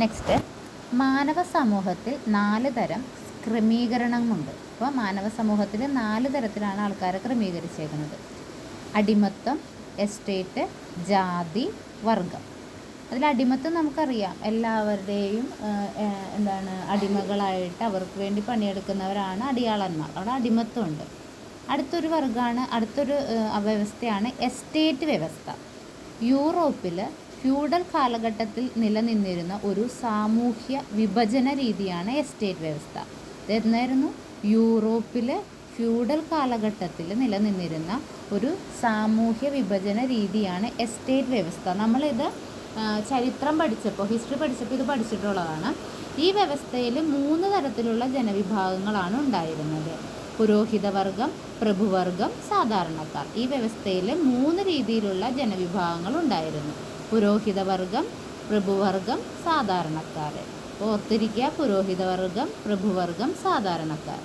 Next മാനവ സമൂഹത്തിൽ നാല് തരം ക്രമീകരണമുണ്ട് അപ്പോൾ മാനവ സമൂഹത്തിൽ നാല് തരത്തിലാണ് ആൾക്കാരെ ക്രമീകരിച്ചേക്കുന്നത്. അടിമത്തം എസ്റ്റേറ്റ് ജാതി വർഗം. അതിൽ അടിമത്തം നമുക്കറിയാം. എല്ലാവരുടെയും എന്താണ് അടിമകളായിട്ട് അവർക്ക് വേണ്ടി പണിയെടുക്കുന്നവരാണ് അടിയാളന്മാർ. അവിടെ അടിമത്തമുണ്ട്. അടുത്തൊരു വർഗമാണ് അടുത്തൊരു വ്യവസ്ഥയാണ് എസ്റ്റേറ്റ് വ്യവസ്ഥ. യൂറോപ്പിൽ ഫ്യൂഡൽ കാലഘട്ടത്തിൽ നിലനിന്നിരുന്ന ഒരു സാമൂഹ്യ വിഭജന രീതിയാണ് എസ്റ്റേറ്റ് വ്യവസ്ഥ. ഇതെന്നായിരുന്നു യൂറോപ്പിലെ ഫ്യൂഡൽ കാലഘട്ടത്തിൽ നിലനിന്നിരുന്ന ഒരു സാമൂഹ്യ വിഭജന രീതിയാണ് എസ്റ്റേറ്റ് വ്യവസ്ഥ. നമ്മളിത് ചരിത്രം പഠിച്ചപ്പോൾ ഹിസ്റ്ററി പഠിച്ചപ്പോൾ ഇത് പഠിച്ചിട്ടുള്ളതാണ്. ഈ വ്യവസ്ഥയിൽ മൂന്ന് തരത്തിലുള്ള ജനവിഭാഗങ്ങളാണ് ഉണ്ടായിരുന്നത്. പുരോഹിതവർഗം പ്രഭുവർഗം സാധാരണക്കാർ. ഈ വ്യവസ്ഥയിൽ മൂന്ന് രീതിയിലുള്ള ജനവിഭാഗങ്ങൾ ഉണ്ടായിരുന്നു. പുരോഹിതവർഗം പ്രഭുവർഗം സാധാരണക്കാർ ഓർത്തിരിക്കുക പുരോഹിതവർഗം പ്രഭുവർഗം സാധാരണക്കാർ